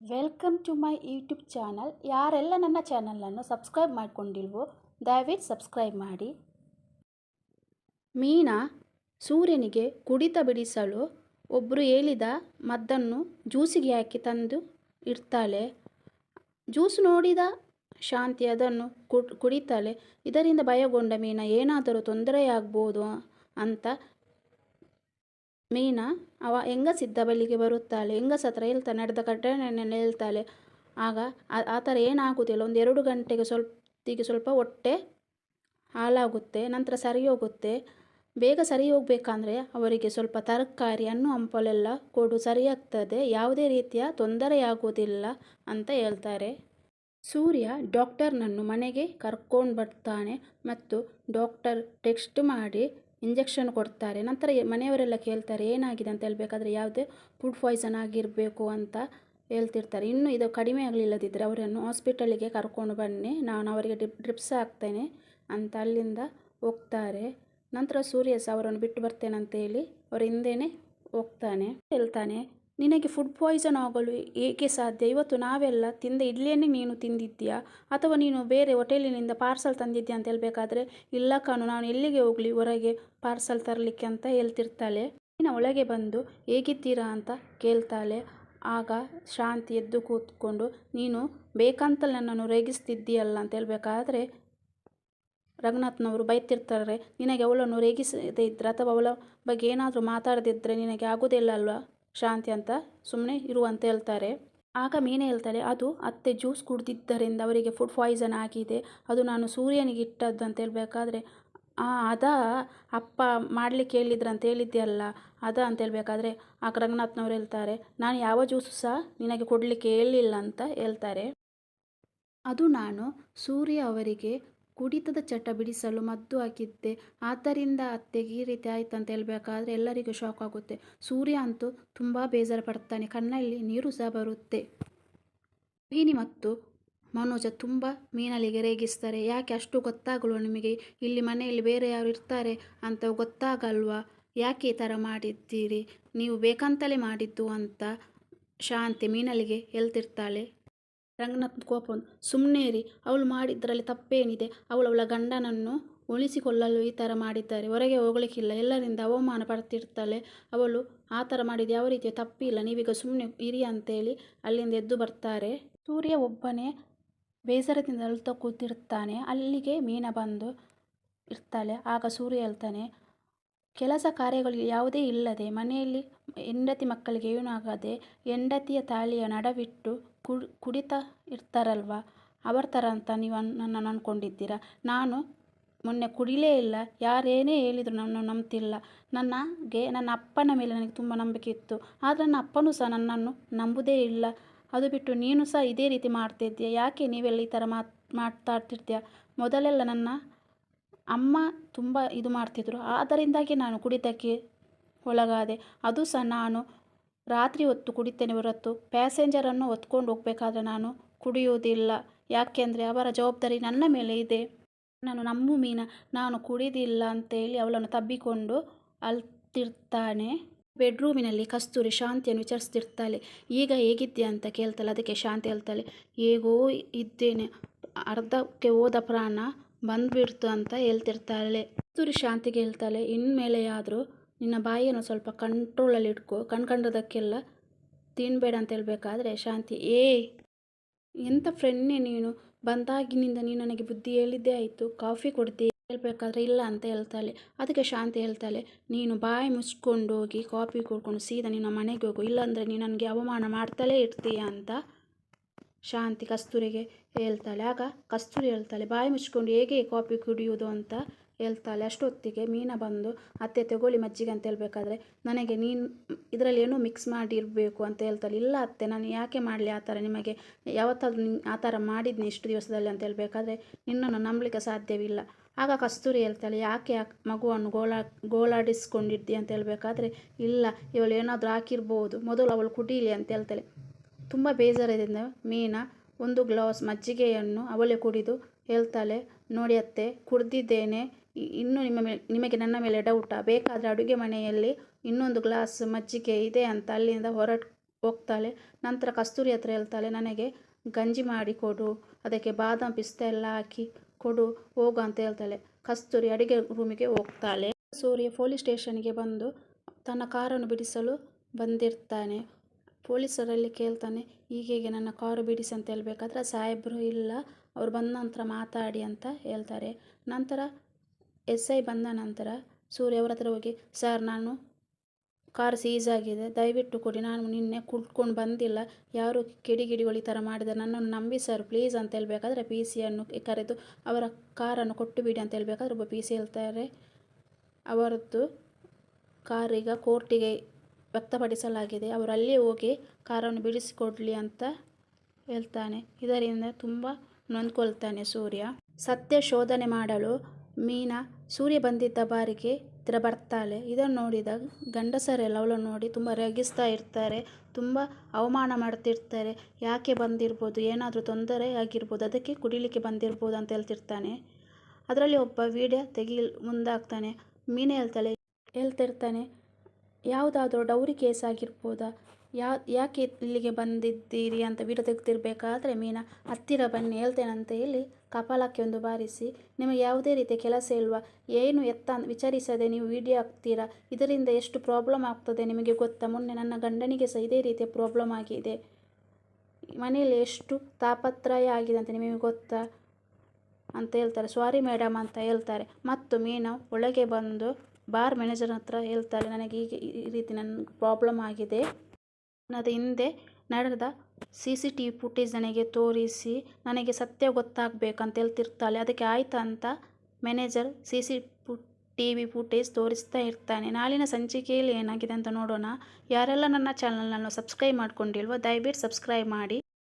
Welcome to my YouTube channel ಯಾರೆಲ್ಲ ನನ್ನ ಚಾನಲನ್ನು ಸಬ್ಸ್ಕ್ರೈಬ್ ಮಾಡಿಕೊಂಡಿಲ್ವೋ, ದಯವಿಟ್ಟು ಸಬ್ಸ್ಕ್ರೈಬ್ ಮಾಡಿ. ಮೀನ ಸೂರ್ಯನಿಗೆ ಕುಡಿತ ಬಿಡಿಸಲು ಒಬ್ಬರು ಹೇಳಿದ ಮದ್ದನ್ನು ಜ್ಯೂಸಿಗೆ ಹಾಕಿ ತಂದು ಇಡ್ತಾಳೆ. ಜ್ಯೂಸ್ ನೋಡಿದ ಶಾಂತಿ ಅದನ್ನು ಕುಡ್, ಕುಡಿತಾಳೆ. ಇದರಿಂದ ಭಯಗೊಂಡ ಮೀನ, ಏನಾದರೂ ತೊಂದರೆಯಾಗ್ಬೋದು ಅಂತ ಮೀನಾ, ಅವ ಹೆಂಗಸಿದ್ದ ಬಳಿಗೆ ಬರುತ್ತಾಳೆ ಹೆಂಗಸ ಹತ್ರ ಹೇಳ್ತಾನೆ ನಡೆದ ಕಟ್ಟಣೆ ಹೇಳ್ತಾಳೆ ಆಗ ಆ ಥರ ಏನಾಗುವುದಿಲ್ಲ ಒಂದು ಎರಡು ಗಂಟೆಗೆ ಸ್ವಲ್ಪ, ಹೊತ್ತಿಗೆ ಸ್ವಲ್ಪ ಹೊಟ್ಟೆ ಹಾಳಾಗುತ್ತೆ, ನಂತರ ಸರಿ ಹೋಗುತ್ತೆ. ಬೇಗ ಸರಿ ಹೋಗಬೇಕಂದ್ರೆ ಅವರಿಗೆ ಸ್ವಲ್ಪ ತರಕಾರಿ, ಹಣ್ಣು, ಹಂಪಲೆಲ್ಲ ಕೊಡು ಸರಿಯಾಗ್ತದೆ ಯಾವುದೇ ರೀತಿಯ ತೊಂದರೆಯಾಗುವುದಿಲ್ಲ ಅಂತ ಹೇಳ್ತಾರೆ. ಸೂರ್ಯ ಡಾಕ್ಟರ್ನನ್ನು ಮನೆಗೆ ಕರ್ಕೊಂಡು ಬರ್ತಾನೆ ಮತ್ತು ಡಾಕ್ಟರ್ ಟೆಕ್ಸ್ಟ್ ಮಾಡಿ ಇಂಜೆಕ್ಷನ್ ಕೊಡ್ತಾರೆ. ನಂತರ ಮನೆಯವರೆಲ್ಲ ಕೇಳ್ತಾರೆ, ಏನಾಗಿದೆ ಅಂತ ಹೇಳಬೇಕಾದ್ರೆ ಯಾವುದೇ ಫುಡ್ ಪಾಯ್ಸನ್ ಆಗಿರಬೇಕು ಅಂತ ಹೇಳ್ತಿರ್ತಾರೆ. ಇನ್ನೂ ಇದು ಕಡಿಮೆ ಆಗಲಿಲ್ಲದಿದ್ದರೆ ಅವರನ್ನು ಹಾಸ್ಪಿಟಲಿಗೆ ಕರ್ಕೊಂಡು ಬನ್ನಿ, ನಾನು ಅವರಿಗೆ ಡ್ರಿಪ್, ಡ್ರಿಪ್ಸ್ ಹಾಕ್ತೇನೆ ಅಂತ ಅಲ್ಲಿಂದ ಹೋಗ್ತಾರೆ. ನಂತರ ಸೂರ್ಯ ಸಹ ಅವರನ್ನು ಬಿಟ್ಟು ಬರ್ತೇನೆ ಅಂತೇಳಿ ಅವರ ಹಿಂದೆಯೇ ಹೋಗ್ತಾನೆ. ಹೇಳ್ತಾನೆ ನಿನಗೆ ಫುಡ್ ಪಾಯ್ಸನ್ ಆಗಲು ಏಕೆ ಸಾಧ್ಯ? ಇವತ್ತು ನಾವೆಲ್ಲ ತಿಂದ ಇಡ್ಲಿಯನ್ನೇ ನೀನು ತಿಂದಿದ್ದೀಯಾ? ಅಥವಾ ನೀನು ಬೇರೆ ಹೋಟೆಲಿನಿಂದ ಪಾರ್ಸಲ್ ತಂದಿದ್ದೀಯ ಅಂತ ಹೇಳಬೇಕಾದ್ರೆ, ಇಲ್ಲ ನಾನು ಎಲ್ಲಿಗೆ ಹೋಗಲಿ, ಹೊರಗೆ ಪಾರ್ಸಲ್ ತರಲಿಕ್ಕೆ ಅಂತ ಹೇಳ್ತಿರ್ತಾಳೆ. ನೀನು ಒಳಗೆ ಬಂದು ಹೇಗಿದ್ದೀರಾ ಅಂತ ಕೇಳ್ತಾಳೆ. ಆಗ ಶಾಂತಿ ಎದ್ದು ಕೂತ್ಕೊಂಡು, ನೀನು ಬೇಕಂತ ನನ್ನನ್ನು ರೇಗಿಸ್ತಿದ್ದೀಯಲ್ಲ ಅಂತ ಹೇಳಬೇಕಾದ್ರೆ, ರಘುನಾಥ್ನವರು ಬೈತಿರ್ತಾರೆ, ನಿನಗೆ ಅವಳನ್ನು ರೇಗಿಸದೇ ಇದ್ದರೆ ಅಥವಾ ಅವಳ ಬಗ್ಗೆ ಏನಾದರೂ ಮಾತಾಡದಿದ್ದರೆ ನಿನಗೆ ಆಗೋದಿಲ್ಲ ಅಲ್ವಾ? ಶಾಂತಿ ಅಂತ ಸುಮ್ಮನೆ ಇರು ಅಂತ ಹೇಳ್ತಾರೆ. ಆಗ ಮೀನೆ ಹೇಳ್ತಾಳೆ, ಅದು ಅತ್ತೆ ಜ್ಯೂಸ್ ಕುಡ್ದಿದ್ದರಿಂದ ಅವರಿಗೆ ಫುಡ್ ಪಾಯ್ಸನ್ ಆಗಿದೆ. ಅದು ನಾನು ಸೂರ್ಯನಿಗೆ ಇಟ್ಟದ್ದು ಅಂತ ಹೇಳಬೇಕಾದ್ರೆ, ಆ, ಅದ ಅಪ್ಪ ಮಾಡಲಿಕ್ಕೆ ಹೇಳಿದ್ರು ಅಂತ ಹೇಳಿದ್ದೆ ಅದ ಅಂತ ಹೇಳಬೇಕಾದ್ರೆ ಆಗ ರಂಗನಾಥ್ನವ್ರು ಹೇಳ್ತಾರೆ, ನಾನು ಯಾವ ಜ್ಯೂಸು ಸಹ ನಿನಗೆ ಕೊಡಲಿಕ್ಕೆ ಹೇಳಿಲ್ಲ ಅಂತ ಹೇಳ್ತಾರೆ. ಅದು ನಾನು ಸೂರ್ಯ ಅವರಿಗೆ ಕುಡಿತದ ಚಟ ಬಿಡಿಸಲು ಮದ್ದು ಹಾಕಿದ್ದೆ. ಆದ್ದರಿಂದ ಅತ್ತೆಗೆ ಈ ರೀತಿ ಆಯ್ತು ಅಂತ ಹೇಳಬೇಕಾದ್ರೆ ಎಲ್ಲರಿಗೂ ಶಾಕ್ ಆಗುತ್ತೆ. ಸೂರ್ಯ ಅಂತೂ ತುಂಬ ಬೇಜಾರು ಪಡ್ತಾನೆ. ಕಣ್ಣಲ್ಲಿ ನೀರು ಸಹ ಬರುತ್ತೆ. ರೋಹಿಣಿ ಮತ್ತು ಮನೋಜ ತುಂಬ ಮೀನಲಿಗೆ ರೇಗಿಸ್ತಾರೆ. ಯಾಕೆ ಅಷ್ಟು ಗೊತ್ತಾಗಲು ನಿಮಗೆ? ಇಲ್ಲಿ ಮನೆಯಲ್ಲಿ ಬೇರೆ ಯಾರು ಇರ್ತಾರೆ ಅಂತ ಗೊತ್ತಾಗಲ್ವಾ? ಯಾಕೆ ಈ ಥರ ಮಾಡಿದ್ದೀರಿ? ನೀವು ಬೇಕಂತಲೇ ಮಾಡಿದ್ದು ಅಂತ ಶಾಂತಿ ಮೀನಲ್ಲಿಗೆ ಹೇಳ್ತಿರ್ತಾಳೆ. ರಂಗನಾಥ್ ಕೋಪ ಸುಮ್ಮನೆ ಇರಿ, ಅವಳು ಮಾಡಿದ್ದರಲ್ಲಿ ತಪ್ಪೇನಿದೆ. ಅವಳು ಅವಳ ಗಂಡನನ್ನು ಉಳಿಸಿಕೊಳ್ಳಲು ಈ ಥರ ಮಾಡಿದ್ದಾರೆ. ಹೊರಗೆ ಹೋಗಲಿಕ್ಕಿಲ್ಲ, ಎಲ್ಲರಿಂದ ಅವಮಾನ ಪಡ್ತಿರ್ತಾಳೆ. ಅವಳು, ಆ ಥರ ಮಾಡಿದ ಯಾವ ರೀತಿಯ ತಪ್ಪಿಲ್ಲ. ನೀವೀಗ ಸುಮ್ಮನೆ ಇರಿ ಅಂತೇಳಿ ಅಲ್ಲಿಂದ ಎದ್ದು ಬರ್ತಾರೆ. ಸೂರ್ಯ ಒಬ್ಬನೇ ಬೇಸರದಿಂದ ಅಳ್ತಾ ಕೂತಿರ್ತಾನೆ. ಅಲ್ಲಿಗೆ ಮೀನ ಬಂದು ಇರ್ತಾಳೆ. ಆಗ ಸೂರ್ಯ ಹೇಳ್ತಾನೆ, ಕೆಲಸ ಕಾರ್ಯಗಳು ಯಾವುದೇ ಇಲ್ಲದೆ ಮನೆಯಲ್ಲಿ ಹೆಂಡತಿ ಮಕ್ಕಳಿಗೆ ಏನೂ ಆಗದೆ ಹೆಂಡತಿಯ ತಾಳಿಯ ನಡವಿಟ್ಟು ಕುಡ್, ಕುಡಿತಾ ಇರ್ತಾರಲ್ವ? ಅವರ ಥರ ಅಂತ ನೀವು ಅನ್ ನನ್ನನ್ನು ಅಂದ್ಕೊಂಡಿದ್ದೀರಾ ನಾನು ಮೊನ್ನೆ ಕುಡಿಲೇ ಇಲ್ಲ. ಯಾರೇನೇ ಹೇಳಿದ್ರು ನನ್ನನ್ನು ನಂಬ್ತಿಲ್ಲ. ನನಗೆ ನನ್ನ ಅಪ್ಪನ ಮೇಲೆ ನನಗೆ ತುಂಬ ನಂಬಿಕೆ ಇತ್ತು. ಆದರೆ ನನ್ನ ಅಪ್ಪನೂ ಸಹ ನನ್ನನ್ನು ನಂಬುದೇ ಇಲ್ಲ. ಅದು ಬಿಟ್ಟು ನೀನು ಸಹ ಇದೇ ರೀತಿ ಮಾಡ್ತಿದ್ದೀಯ ಯಾಕೆ ನೀವೆಲ್ಲ ಈ ಥರ ಮಾತು ಮಾತಾಡ್ತಿರ್ತೀಯ ಮೊದಲೆಲ್ಲ ನನ್ನ ಅಮ್ಮ ತುಂಬ ಇದು ಮಾಡ್ತಿದ್ರು. ಆದ್ದರಿಂದಾಗಿ ನಾನು ಕುಡಿತಕ್ಕೆ ಒಳಗಾದೆ. ಅದು ಸಹ ನಾನು ರಾತ್ರಿ ಹೊತ್ತು ಕುಡಿತೇನೆ ಹೊರತು ಪ್ಯಾಸೆಂಜರನ್ನು ಹೊತ್ಕೊಂಡು ಹೋಗಬೇಕಾದ್ರೆ ನಾನು ಕುಡಿಯುವುದಿಲ್ಲ. ಯಾಕೆಂದರೆ ಅವರ ಜವಾಬ್ದಾರಿ ನನ್ನ ಮೇಲೆ ಇದೆ. ನಾನು ನಮ್ಮ ಮೀನ, ನಾನು ಕುಡಿದಿಲ್ಲ ಅಂತೇಳಿ ಅವಳನ್ನು ತಬ್ಬಿಕೊಂಡು ಅಲ್ತಿರ್ತಾನೆ. ಬೆಡ್ರೂಮಿನಲ್ಲಿ ಕಸ್ತೂರಿ ಶಾಂತಿಯನ್ನು ವಿಚಾರಿಸ್ತಿರ್ತಾಳೆ. ಈಗ ಹೇಗಿದ್ದೀಯ ಅಂತ ಕೇಳ್ತಾಳೆ, ಅದಕ್ಕೆ ಶಾಂತಿ ಹೇಳ್ತಾಳೆ, ಹೇಗೋ ಇದ್ದೇನೆ, ಅರ್ಧಕ್ಕೆ ಹೋದ ಪ್ರಾಣ ಬಂದ್ಬಿಡ್ತು ಅಂತ ಹೇಳ್ತಿರ್ತಾಳೆ. ಕಸ್ತೂರಿ ಶಾಂತಿಗೆ ಹೇಳ್ತಾಳೆ, ಇನ್ಮೇಲೆಯಾದರೂ ನಿನ್ನ ಬಾಯಿಯನ್ನು ಸ್ವಲ್ಪ ಕಂಟ್ರೋಲಲ್ಲಿ ಇಟ್ಕೋ. ಕಣ್ಕಂಡದಕ್ಕೆಲ್ಲ ತಿನ್ನಬೇಡ ಅಂತ ಹೇಳಬೇಕಾದ್ರೆ ಶಾಂತಿ. ಏ ಎಂಥ ಫ್ರೆಂಡ್ನೇ ನೀನು? ಬಂದಾಗಿನಿಂದ ನೀನು ನನಗೆ ಬುದ್ಧಿ ಹೇಳಿದ್ದೇ ಆಯಿತು. ಕಾಫಿ ಕೊಡ್ತೀಯ ಹೇಳಬೇಕಾದ್ರೆ ಇಲ್ಲ ಅಂತ ಹೇಳ್ತಾಳೆ. ಅದಕ್ಕೆ ಶಾಂತಿ ಹೇಳ್ತಾಳೆ, ನೀನು ಬಾಯಿ ಮುಚ್ಕೊಂಡು ಹೋಗಿ ಕಾಫಿ ಕುಡ್ಕೊಂಡು ಸೀದಾ ನಿನ್ನ ಮನೆಗೆ ಹೋಗು. ಇಲ್ಲಾಂದರೆ ನೀನು ನನಗೆ ಅವಮಾನ ಮಾಡ್ತಲೇ ಇರ್ತೀಯ ಅಂತ ಶಾಂತಿ ಕಸ್ತೂರಿಗೆ ಹೇಳ್ತಾಳೆ. ಆಗ ಕಸ್ತೂರಿ ಹೇಳ್ತಾಳೆ, ಬಾಯಿ ಮುಚ್ಕೊಂಡು ಹೇಗೆ ಕಾಫಿ ಕುಡಿಯೋದು ಅಂತ ಹೇಳ್ತಾಳೆ, ಅಷ್ಟೊತ್ತಿಗೆ ಮೀನ ಬಂದು, ಅತ್ತೆ, ತಗೊಳ್ಳಿ ಮಜ್ಜಿಗೆ ಅಂತ ಹೇಳಬೇಕಾದ್ರೆ, ನನಗೆ ನೀನು ಇದರಲ್ಲಿ ಏನೋ ಮಿಕ್ಸ್ ಮಾಡಿರಬೇಕು ಅಂತ ಹೇಳ್ತಾಳೆ. ಇಲ್ಲ ಅತ್ತೆ, ನಾನು ಯಾಕೆ ಮಾಡಲಿ ಆ ಥರ ನಿಮಗೆ? ಯಾವತ್ತಾದ್ರೂ ಆ ಥರ ಮಾಡಿದ್ನಿ ಇಷ್ಟು ದಿವಸದಲ್ಲಿ ಅಂತ ಹೇಳಬೇಕಾದ್ರೆ, ನಿನ್ನನ್ನು ನಂಬಲಿಕ್ಕೆ ಸಾಧ್ಯವಿಲ್ಲ. ಆಗ ಕಸ್ತೂರಿ ಹೇಳ್ತಾಳೆ, ಯಾಕೆ ಮಗುವನ್ನು ಗೋಳಾ, ಗೋಳಾಡಿಸ್ಕೊಂಡಿದ್ದಿ ಅಂತ ಹೇಳಬೇಕಾದ್ರೆ, ಇಲ್ಲ, ಇವಳು ಏನಾದರೂ ಹಾಕಿರ್ಬೋದು. ಮೊದಲು ಅವಳು ಕುಡೀಲಿ ಅಂತ ಹೇಳ್ತಾಳೆ. ತುಂಬ ಬೇಜಾರದಿಂದ ಮೀನಾ. ಒಂದು ಗ್ಲಾಸ್ ಮಜ್ಜಿಗೆಯನ್ನು ಅವಳೇ ಕುಡಿದು ಹೇಳ್ತಾಳೆ, ನೋಡಿ ಅತ್ತೆ, ಕುಡ್ದಿದ್ದೇನೆ. ಇನ್ನು ನಿಮ್ಮ ಮೇಲೆ ನಿಮಗೆ ನನ್ನ ಮೇಲೆ ಡೌಟಾ ಬೇಕಾದರೆ ಅಡುಗೆ ಮನೆಯಲ್ಲಿ ಇನ್ನೊಂದು ಗ್ಲಾಸ್ ಮಜ್ಜಿಗೆ ಇದೆ ಅಂತ ಅಲ್ಲಿಂದ ಹೊರಟ್, ಹೋಗ್ತಾಳೆ. ನಂತರ ಕಸ್ತೂರಿ ಹತ್ರ ಹೇಳ್ತಾಳೆ, ನನಗೆ ಗಂಜಿ ಮಾಡಿ ಕೊಡು, ಅದಕ್ಕೆ ಬಾದಾಮ್ ಪಿಸ್ತ ಎಲ್ಲ ಹಾಕಿ ಕೊಡು, ಹೋಗು ಅಂತ ಹೇಳ್ತಾಳೆ. ಕಸ್ತೂರಿ ಅಡುಗೆ ರೂಮಿಗೆ ಹೋಗ್ತಾಳೆ. ಸೂರ್ಯ ಪೊಲೀಸ್ ಸ್ಟೇಷನ್ಗೆ ಬಂದು ತನ್ನ ಕಾರನ್ನು ಬಿಡಿಸಲು ಬಂದಿರ್ತಾನೆ. ಪೊಲೀಸರಲ್ಲಿ ಕೇಳ್ತಾನೆ ಹೀಗೆ ನನ್ನ ಕಾರು ಬಿಡಿಸಿ ಅಂತ ಹೇಳಬೇಕಾದ್ರೆ ಸಾಹೇಬರು ಇಲ್ಲ, ಅವ್ರು ಬಂದ ನಂತರ ಮಾತಾಡಿ ಅಂತ ಹೇಳ್ತಾರೆ. ನಂತರ ಎಸ್ ಐ ಬಂದ ನಂತರ ಸೂರ್ಯ ಅವ್ರ ಹತ್ರ ಹೋಗಿ, ಸರ್, ನಾನು ಕಾರ್ ಸೀಸ್ ಆಗಿದೆ, ದಯವಿಟ್ಟು ಕೊಡಿ, ನಾನು ನಿನ್ನೆ ಕುಳ್ಕೊಂಡು ಬಂದಿಲ್ಲ. ಯಾರು ಕಿಡಿಗಿಡಿಗಳು ಈ ಥರ ಮಾಡಿದ ನನ್ನನ್ನು ನಂಬಿ, ಸರ್, ಪ್ಲೀಸ್ ಅಂತ ಹೇಳಬೇಕಾದ್ರೆ ಪಿ ಸಿಯನ್ನು ಕರೆದು ಅವರ ಕಾರನ್ನು ಕೊಟ್ಟು ಬಿಡಿ ಅಂತ ಹೇಳಬೇಕಾದ್ರೆ ಒಬ್ಬ ಪಿ ಸಿ ಹೇಳ್ತಾರೆ. ಅವರದ್ದು ಕಾರೀಗ ಕೋರ್ಟಿಗೆ ವ್ಯಕ್ತಪಡಿಸಲಾಗಿದೆ. ಅವರು ಅಲ್ಲಿಯೇ ಹೋಗಿ ಕಾರನ್ನು ಬಿಡಿಸಿಕೊಡಲಿ ಅಂತ ಹೇಳ್ತಾನೆ. ಇದರಿಂದ ತುಂಬ ನೊಂದ್ಕೊಳ್ತಾನೆ ಸೂರ್ಯ. ಸತ್ಯ ಶೋಧನೆ ಮಾಡಲು ಮೀನಾ ಸೂರ್ಯ ಬಂದಿದ್ದ ಬಾರಿಗೆ ಹತ್ತಿರ ಬರ್ತಾಳೆ ಇದನ್ನು ನೋಡಿದ ಗಂಡಸರೆಲ್ಲ ಅವಳನ್ನು ನೋಡಿ ತುಂಬ ರೇಗಿಸ್ತಾ ಇರ್ತಾರೆ, ತುಂಬ ಅವಮಾನ ಮಾಡ್ತಿರ್ತಾರೆ. ಯಾಕೆ ಬಂದಿರ್ಬೋದು? ಏನಾದರೂ ತೊಂದರೆ ಆಗಿರ್ಬೋದು? ಅದಕ್ಕೆ ಕುಡಿಲಿಕ್ಕೆ ಬಂದಿರ್ಬೋದು ಅಂತ ಹೇಳ್ತಿರ್ತಾನೆ. ಅದರಲ್ಲಿ ಒಬ್ಬ ವೀಡಿಯೋ ತೆಗಿ ಮುಂದಾಗ್ತಾನೆ. ಮೀನೇ ಹೇಳ್ತಾಳೆ, ಹೇಳ್ತಿರ್ತಾನೆ, ಯಾವುದಾದ್ರೂ ಡೌರಿ ಕೇಸ್ ಆಗಿರ್ಬೋದಾ? ಯಾ, ಯಾಕೆ ಇಲ್ಲಿಗೆ ಬಂದಿದ್ದೀರಿ? ಅಂತ ವೀಡಿಯೋ ತೆಗ್ದಿರ್ಬೇಕಾದ್ರೆ ಮೀನಾ, ಹತ್ತಿರ ಬನ್ನಿ ಹೇಳ್ತೇನೆ ಅಂತ ಹೇಳಿ ಕಪಾಲಕ್ಕೆ ಒಂದು ಬಾರಿಸಿ, ನಿಮಗೆ ಯಾವುದೇ ರೀತಿಯ ಕೆಲಸ ಇಲ್ವಾ, ಏನು ಎತ್ತ ವಿಚಾರಿಸದೆ ನೀವು ವಿಡಿಯೋ ಹಾಕ್ತೀರಾ? ಇದರಿಂದ ಎಷ್ಟು ಪ್ರಾಬ್ಲಮ್ ಆಗ್ತದೆ ನಿಮಗೆ ಗೊತ್ತಾ? ಮೊನ್ನೆ ನನ್ನ ಗಂಡನಿಗೆ ಸಹ ಇದೇ ರೀತಿಯ ಪ್ರಾಬ್ಲಮ್ ಆಗಿದೆ. ಮನೆಯಲ್ಲಿ ಎಷ್ಟು ತಾಪತ್ರಯ ಆಗಿದೆ ಅಂತ ನಿಮಗೆ ಗೊತ್ತಾ? ಅಂತ ಹೇಳ್ತಾರೆ. ಸಾರಿ ಮೇಡಮ್ ಅಂತ ಹೇಳ್ತಾರೆ. ಮತ್ತು ಮೀನ ಒಳಗೆ ಬಂದು ಬಾರ್ ಮ್ಯಾನೇಜರ್ ಹತ್ರ ಹೇಳ್ತಾರೆ, ನನಗೆ ಈಗ ಈ ರೀತಿ ನನ್ನ ಪ್ರಾಬ್ಲಮ್ ಆಗಿದೆ. ಅನ್ನೋದು ಹಿಂದೆ ನಡೆದ C C T V footage ನನಗೆ ತೋರಿಸಿ ನನಗೆ ಸತ್ಯ ಗೊತ್ತಾಗಬೇಕಂತ ಹೇಳ್ತಿರ್ತಾಳೆ. ಅದಕ್ಕೆ ಆಯ್ತಾ ಅಂತ manager C C T V footage ತೋರಿಸ್ತಾ ಇರ್ತಾನೆ. ನಾಳಿನ ಸಂಚಿಕೆಯಲ್ಲಿ ಏನಾಗಿದೆ ಅಂತ ನೋಡೋಣ. ಯಾರೆಲ್ಲ ನನ್ನ ಚಾನಲ್ನನ್ನು ಸಬ್ಸ್ಕ್ರೈಬ್ ಮಾಡ್ಕೊಂಡಿಲ್ವೋ ದಯವಿಟ್ಟು ಸಬ್ಸ್ಕ್ರೈಬ್ ಮಾಡಿ.